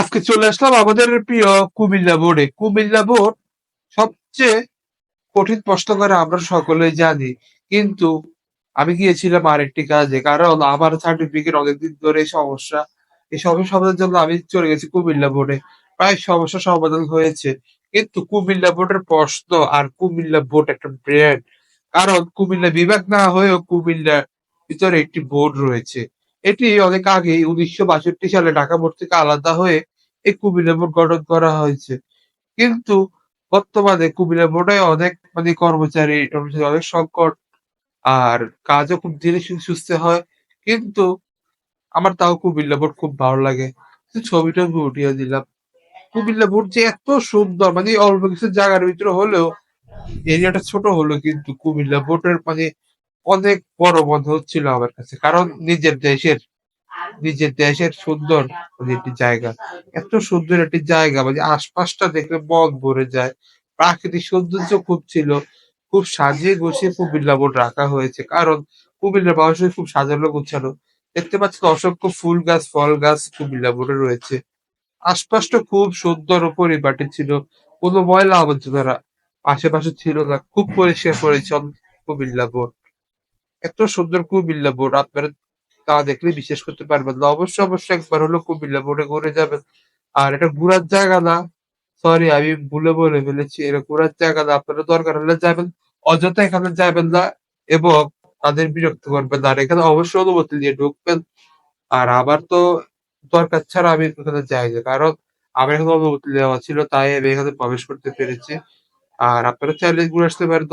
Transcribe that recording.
আজকে চলে আসলাম আমাদের প্রিয় কুমিল্লা বোর্ডে। কুমিল্লা বোর্ড সবচেয়ে কঠিন প্রশ্ন করে আমরা সকলেই জানি। কিন্তু আমি গিয়েছিলাম আরেকটি কাজে, কারণ আমার সার্টিফিকেট অনেকদিন ধরে সমস্যা, এই সমস্যা সমাধানের জন্য আমি চলে গেছি কুমিল্লা বোর্ডে। প্রায় সমস্যা সমাধান হয়েছে। কিন্তু কুমিল্লা বোর্ডের প্রশ্ন আর কুমিল্লা বোর্ড একটা ব্র্যান্ড কারণ কুমিল্লা বিভাগ না হয়েও কুমিল্লার ভিতরে একটি বোর্ড রয়েছে। এটি অনেক আগে উনিশশো বাষট্টি সালে ঢাকা বোর্ড থেকে আলাদা হয়ে এই কুমিল্লা বোর্ড গঠন করা হয়েছে। কিন্তু বর্তমানে কুমিল্লা বোর্ডে অনেক মানে কর্মচারী অনেক সংকট আর কাজও খুব ধীরে সুস্থে হয়। কিন্তু আমার তাও কুমিল্লা বোর্ড খুব ভালো লাগে। ছবিটা উঠিয়ে দিলাম। কুমিল্লা বোর্ড যে এত সুন্দর মানে অল্প কিছু জায়গার ভিতরে হলেও এরিয়াটা ছোট হলো কিন্তু কুমিল্লা বোর্ডের মানে অনেক বড় মনে হচ্ছিল আমার কাছে, কারণ নিজের দেশের নিজের দেশের সুন্দর মানে একটি জায়গা। এত সুন্দর একটি জায়গা মানে আশপাশটা দেখলে মন ভরে যায়। প্রাকৃতিক সৌন্দর্য খুব ছিল, খুব সাজিয়ে গুছিয়ে কুমিল্লা বোর্ড রাখা হয়েছে, কারণ কুমিল্লার মানুষের খুব সাজানো গোছানো। দেখতে পাচ্ছেন অসংখ্য ফুল গাছ, ফল গাছ কুমিল্লা বোর্ডে রয়েছে। আশপাশটা খুব সুন্দর ও পরিপাটি ছিল, কোনো ময়লা আবর্জনা আশেপাশে ছিল না, খুব পরিষ্কার পরিচ্ছন্ন কুমিল্লা বোর্ড এত সুন্দর কুমিল্লা বোর্ড, আপনারা তা দেখলে বিশ্বাস করতে পারবেন না। অবশ্যই অবশ্যই একবার হলো কুমিল্লা বোর্ডে ঘুরে যাবেন। আর এটা ঘুরার জায়গা না। সরি আমি ভুলে বলে ফেলেছি, এটা ঘুরার জায়গা না। আপনারা দরকার হলে যাবেন, অযথা এখানে যাবেন না এবং তাদের বিরক্ত করবেন আর এখানে অবশ্যই অনুমতি দিয়ে ঢুকবেন। আর আমার তো দরকার ছাড়া আমি এখানে যাই না, কারণ আমার এখানে অনুমতি দেওয়া ছিল, তাই আমি এখানে প্রবেশ করতে পেরেছি। আর আপনারা চাইলে ঘুরে আসতে পারেন।